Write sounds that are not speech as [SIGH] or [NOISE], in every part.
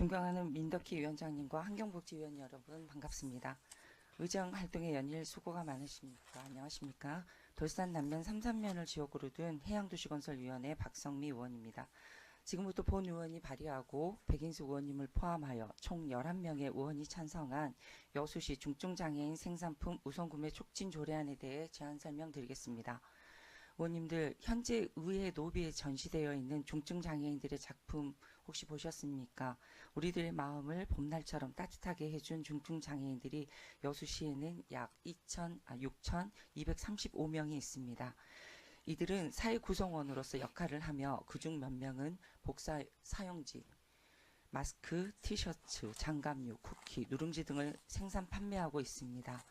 존경하는 민덕희 위원장님과 환경복지위원 여러분 반갑습니다. 의정 활동에 연일 수고가 많으십니까? 안녕하십니까? 돌산 남면 삼산면을 지역으로 둔 해양도시건설위원회 박성미 의원입니다. 지금부터 본 의원이 발의하고 백인수 의원님을 포함하여 총 11명의 의원이 찬성한 여수시 중증장애인 생산품 우선구매 촉진 조례안에 대해 제안 설명드리겠습니다. 의원님들 현재 의회 노비에 전시되어 있는 중증장애인들의 작품 혹시 보셨습니까? 우리들의 마음을 봄날처럼 따뜻하게 해준 중증장애인들이 여수시에는 약 2천, 아, 6,235명이 있습니다. 이들은 사회 구성원으로서 역할을 하며 그중 몇 명은 복사 사용지, 마스크, 티셔츠, 장갑류, 쿠키, 누룽지 등을 생산 판매하고 있습니다.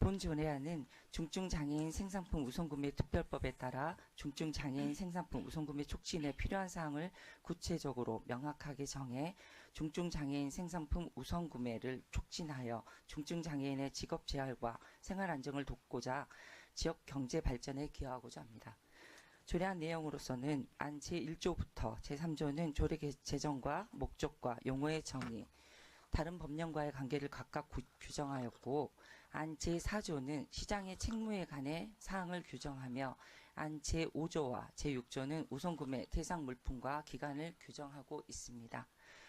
본 조례안은 중증장애인 생산품 우선구매 특별법에 따라 중증장애인 생산품 우선구매 촉진에 필요한 사항을 구체적으로 명확하게 정해 중증장애인 생산품 우선구매를 촉진하여 중증장애인의 직업 재활과 생활 안정을 돕고자 지역 경제 발전에 기여하고자 합니다. 조례안 내용으로서는 안 제1조부터 제3조는 조례 개- 제정과 목적과 용어의 정의, 다른 법령과의 관계를 각각 구- 규정하였고 안 제4조는 시장의 책무에 관해 사항을 규정하며 안 제5조와 제6조는 우선구매 대상 물품과 기간을 규정하고 있습니다.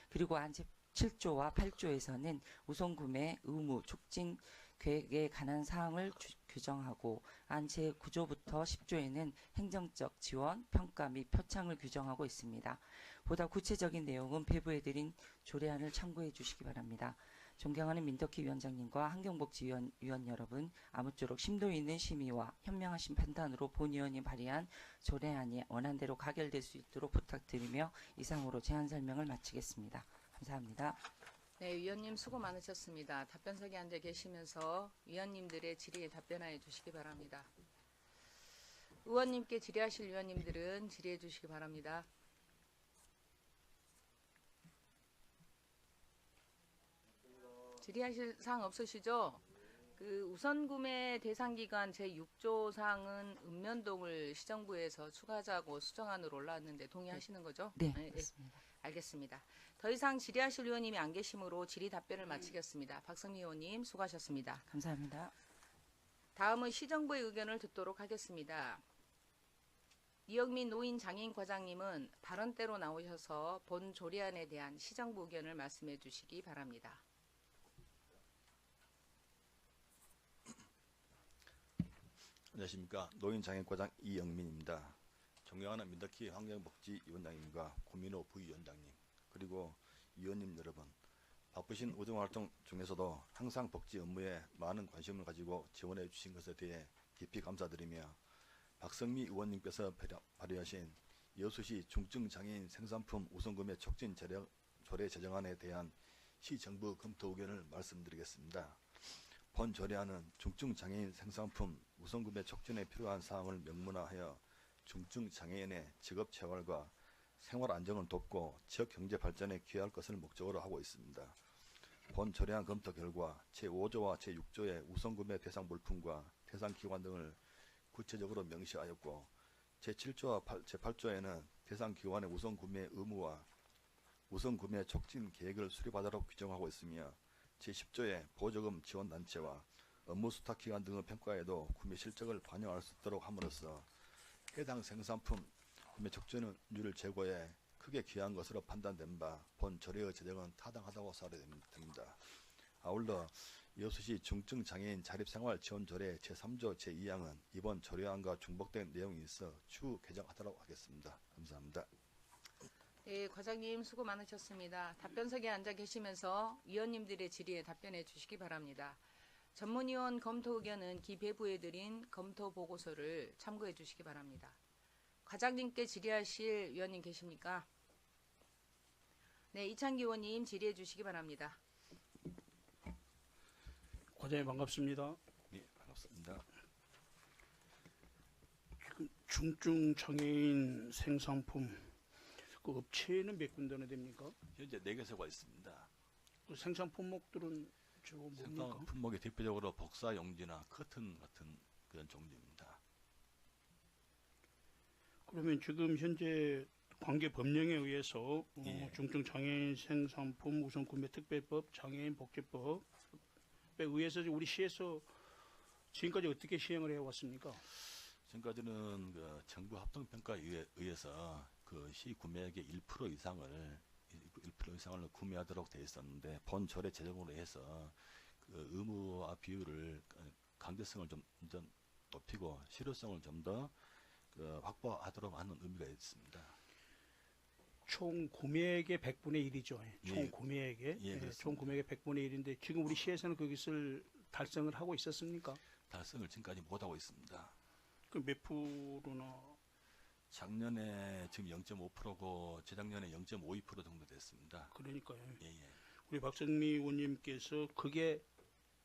그리고 안 제7조와 8조에서는 우선구매 의무 촉진 계획에 관한 사항을 규- 규정하고 안 제 9조부터 10조에는 행정적 지원, 평가 및 표창을 규정하고 있습니다. 보다 구체적인 내용은 배부해드린 조례안을 참고해 주시기 바랍니다. 존경하는 민덕희 위원장님과 환경복지위원 위원 여러분, 아무쪼록 심도 있는 심의와 현명하신 판단으로 본 의원이 발의한 조례안이 원안대로 가결될 수 있도록 부탁드리며 이상으로 제안 설명을 마치겠습니다. 감사합니다. 네, 위원님 수고 많으셨습니다. 답변석에 앉아 계시면서 위원님들의 질의에 답변하여 주시기 바랍니다. 의원님께 질의하실 위원님들은 질의해 주시기 바랍니다. 질의하실 사항 없으시죠? 그 우선 구매 대상 기간 제 6조 사항은 읍면동을 시정부에서 추가하자고 수정안으로 올라왔는데 동의하시는 거죠? 네, 그렇습니다. 알겠습니다. 더 이상 질의하실 의원님이 안 계시므로 질의 답변을 마치겠습니다. 박성미 의원님 수고하셨습니다. 감사합니다. 다음은 시정부의 의견을 듣도록 하겠습니다. 이영민 노인 장애인 과장님은 발언대로 나오셔서 본 조례안에 대한 시정부 의견을 말씀해 주시기 바랍니다. 안녕하십니까 노인 장애과장 이영민입니다. 존경하는 민덕희 환경복지 위원장님과 고민호 부위원장님 그리고 위원님 여러분 바쁘신 우정활동 중에서도 항상 복지 업무에 많은 관심을 가지고 지원해 주신 것에 대해 깊이 감사드리며 박성미 의원님께서 발의- 발의하신 여수시 중증장애인 생산품 우선구매 촉진 조례, 제정안에 대한 시정부 검토 의견을 말씀드리겠습니다. 본 조례안은 중증 장애인 생산품 우선구매 촉진에 필요한 사항을 명문화하여 중증 장애인의 직업 재활과 생활 안정을 돕고 지역 경제 발전에 기여할 것을 목적으로 하고 있습니다. 본 조례안 검토 결과 제5조와 제6조의 우선구매 대상 물품과 대상 기관 등을 구체적으로 명시하였고 제7조와 제8조에는 대상 기관의 우선 구매 의무와 우선 구매 촉진 계획을 수립하도록 규정하고 있으며 제10조의 보조금 지원 단체와 업무 수탁 기관 등의 평가에도 구매 실적을 반영할 수 있도록 함으로써 해당 생산품 구매 촉진율을 제고해 크게 기여한 것으로 판단된 바 본 조례의 제정은 타당하다고 사례됩니다. 아울러 여수시 중증 장애인 자립생활 지원 조례 제3조 제2항은 이번 조례안과 중복된 내용이 있어 추후 개정하도록 하겠습니다. 감사합니다. 네, 과장님 수고 많으셨습니다. 답변석에 앉아 계시면서 위원님들의 질의에 답변해 주시기 바랍니다. 전문위원 검토 의견은 기배부에 드린 검토 보고서를 참고해 주시기 바랍니다. 과장님께 질의하실 위원님 계십니까? 네, 이창기 의원님 질의해 주시기 바랍니다. 과장님 반갑습니다. 네, 반갑습니다. 지금 중증 장애인 생산품 그 업체는 몇 군데나 됩니까? 현재 4개소가 있습니다. 그 생산 품목들은 생산 품목이 대표적으로 복사 용지나 커튼 같은 그런 종류입니다. 그러면 지금 현재 관계 법령에 의해서 어, 예. 중증 장애인 생산품 우선 구매 특별법, 장애인 복지법에 의해서 우리 시에서 지금까지 어떻게 시행을 해왔습니까? 지금까지는 그 정부 합동 평가에 의해서 그 시 구매액의 1% 이상을 1% 이상을 구매하도록 돼 있었는데 본 조례 제정으로 해서 그 의무화 비율을 강제성을 좀, 좀 높이고 실효성을 좀더그 확보하도록 하는 의미가 있습니다. 총 구매액의 100분의 1이죠. 총 예. 구매액의 예, 예. 총 구매액의 100분의 1인데 지금 우리 시에서는 그것을 달성을 하고 있었습니까? 달성을 지금까지 못하고 있습니다. 그몇 프로나 작년에 지금 0.5%고 재작년에 0.52% 정도 됐습니다. 그러니까요. 예, 예. 우리 박성미 의원님께서 그게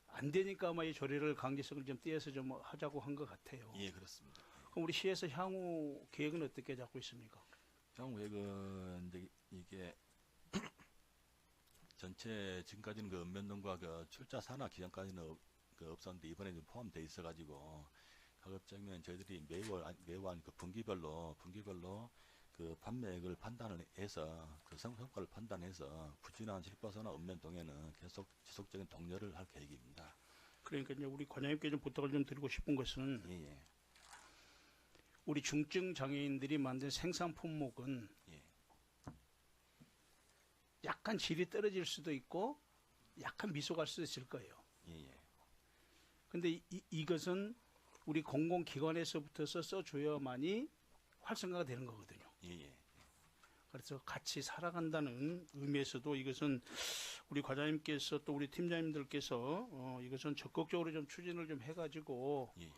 안 되니까 아마 이 조례를 강제성을 좀 띄어서 좀 하자고 한 것 같아요. 예, 그렇습니다. 그럼 우리 시에서 향후 계획은 어떻게 잡고 있습니까? 정외은 이제 이게 [CLEARS THROAT] 전체 지금까지는 그 읍면동과 그 출자 산하 기간까지는 없, 그 없었는데 이번에 좀 포함돼 있어가지고 가급적이면 저희들이 매월 아- 매월 그 분기별로 분기별로 그 판매액을 판단을 해서 그 성- 성과를 판단해서 부진한 실버서나 읍면 동에는 계속 지속적인 동료를 할 계획입니다. 그러니까 이제 우리 관장님께 좀 부탁을 좀 드리고 싶은 것은 예, 예, 우리 중증 장애인들이 만든 생산 품목은 예. 약간 질이 떨어질 수도 있고 약간 미소갈 수도 있을 거예요. 예, 예. 근데 이, 이- 이것은 우리 공공기관에서부터서 써줘야만이 활성화가 되는 거거든요. 예, 예. 그래서 같이 살아간다는 의미에서도 이것은 우리 과장님께서 또 우리 팀장님들께서 어, 이것은 적극적으로 좀 추진을 좀 해가지고 예, 예.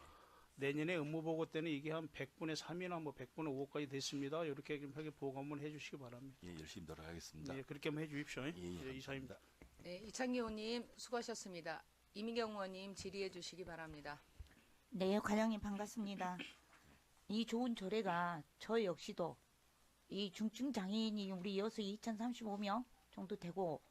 내년에 업무 보고 때는 이게 한 100분의 3이나 뭐 100분의 5까지 됐습니다. 이렇게 좀 하게 보고 한번 해주시기 바랍니다. 예, 열심히 노력하겠습니다. 예, 그렇게 한번 해주십시오. 예, 예, 예, 이사입니다. 네, 이창기 의원님 수고하셨습니다. 이미경 의원님 질의해 주시기 바랍니다. 네, 과장님 반갑습니다. 이 좋은 조례가 저 역시도 이 중증 장애인이 우리 여수 2,035명 정도 되고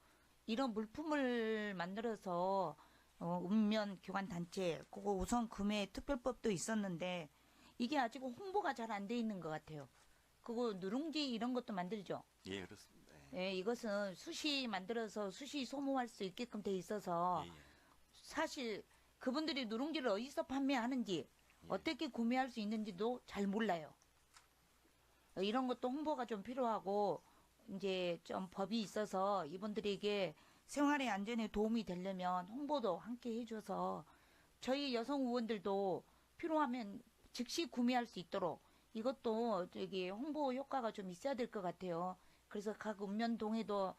이런 물품을 만들어서 어, 읍면 교관 단체 그거 우선 구매 특별법도 있었는데 이게 아직 홍보가 잘 안 돼 있는 것 같아요. 그거 누룽지 이런 것도 만들죠. 예, 그렇습니다. 예. 예, 이것은 수시 만들어서 수시 소모할 수 있게끔 돼 있어서 예, 예. 사실 그분들이 누룽지를 어디서 판매하는지 예. 어떻게 구매할 수 있는지도 잘 몰라요. 어, 이런 것도 홍보가 좀 필요하고 이제 좀 법이 있어서 이분들에게 생활의 안전에 도움이 되려면 홍보도 함께 해줘서 저희 여성 의원들도 필요하면 즉시 구매할 수 있도록 이것도 저기 홍보 효과가 좀 있어야 될 것 같아요. 그래서 각 읍면동에도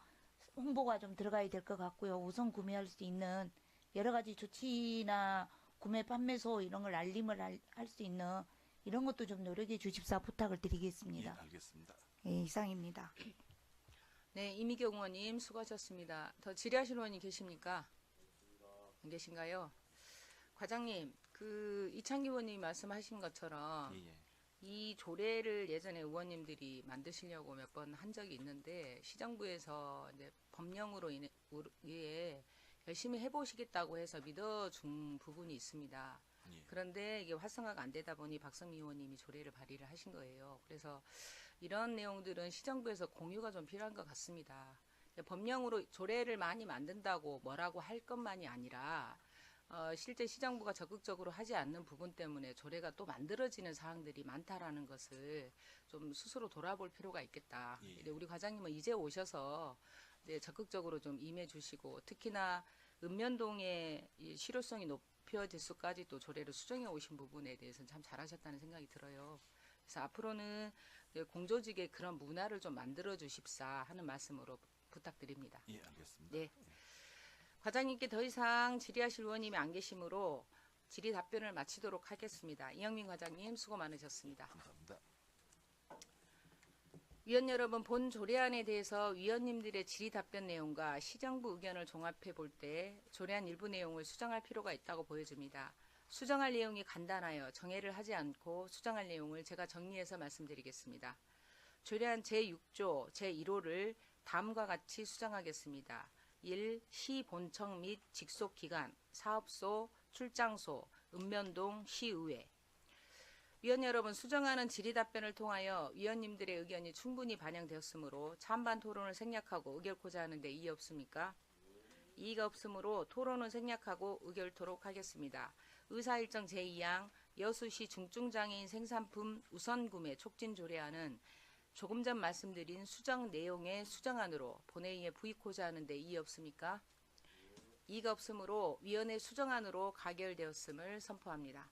홍보가 좀 들어가야 될 것 같고요. 우선 구매할 수 있는 여러 가지 조치나 구매 판매소 이런 걸 알림을 할 수 있는 이런 것도 좀 노력해 주십사 부탁을 예, 드리겠습니다. 알겠습니다. 예, 이상입니다. 네, 이미경 의원님 수고하셨습니다. 더 질의하실 의원이 계십니까? 안 계신가요? 과장님, 그 이창기 의원님이 말씀하신 것처럼 예, 예. 이 조례를 예전에 의원님들이 만드시려고 몇 번 한 적이 있는데 시정부에서 이제 법령으로 인해 열심히 해보시겠다고 해서 믿어준 부분이 있습니다. 예. 그런데 이게 활성화가 안 되다 보니 박성미 의원님이 조례를 발의를 하신 거예요. 그래서 이런 내용들은 시정부에서 공유가 좀 필요한 것 같습니다. 법령으로 조례를 많이 만든다고 뭐라고 할 것만이 아니라 어, 실제 시정부가 적극적으로 하지 않는 부분 때문에 조례가 또 만들어지는 사항들이 많다라는 것을 좀 스스로 돌아볼 필요가 있겠다. 예. 우리 과장님은 이제 오셔서 이제 적극적으로 좀 임해 주시고 특히나 읍면동의 이 실효성이 높여질 수까지 또 조례를 수정해 오신 부분에 대해서는 참 잘하셨다는 생각이 들어요. 그래서 앞으로는 공조직의 그런 문화를 좀 만들어 주십사 하는 말씀으로 부탁드립니다. 예, 알겠습니다. 네. 과장님께 더 이상 질의하실 의원님이 안 계시므로 질의 답변을 마치도록 하겠습니다. 이영민 과장님 수고 많으셨습니다. 감사합니다. 위원 여러분, 본 조례안에 대해서 위원님들의 질의 답변 내용과 시정부 의견을 종합해 볼 때 조례안 일부 내용을 수정할 필요가 있다고 보여집니다. 수정할 내용이 간단하여 정해를 하지 않고 수정할 내용을 제가 정리해서 말씀드리겠습니다. 조례안 제6조 제1호를 다음과 같이 수정하겠습니다. 1. 시 본청 및 직속 기관, 사업소, 출장소, 읍면동, 시의회 위원 여러분 수정하는 질의 답변을 통하여 위원님들의 의견이 충분히 반영되었으므로 찬반 토론을 생략하고 의결코자 하는데 이의 없습니까? 이의가 없으므로 토론은 생략하고 의결토록 하겠습니다. 의사일정 제2항 여수시 중증장애인 생산품 우선 구매 촉진 조례안은 조금 전 말씀드린 수정 내용의 수정안으로 본회의에 부의코자 하는데 이의 없습니까? 이의가 없으므로 위원회 수정안으로 가결되었음을 선포합니다.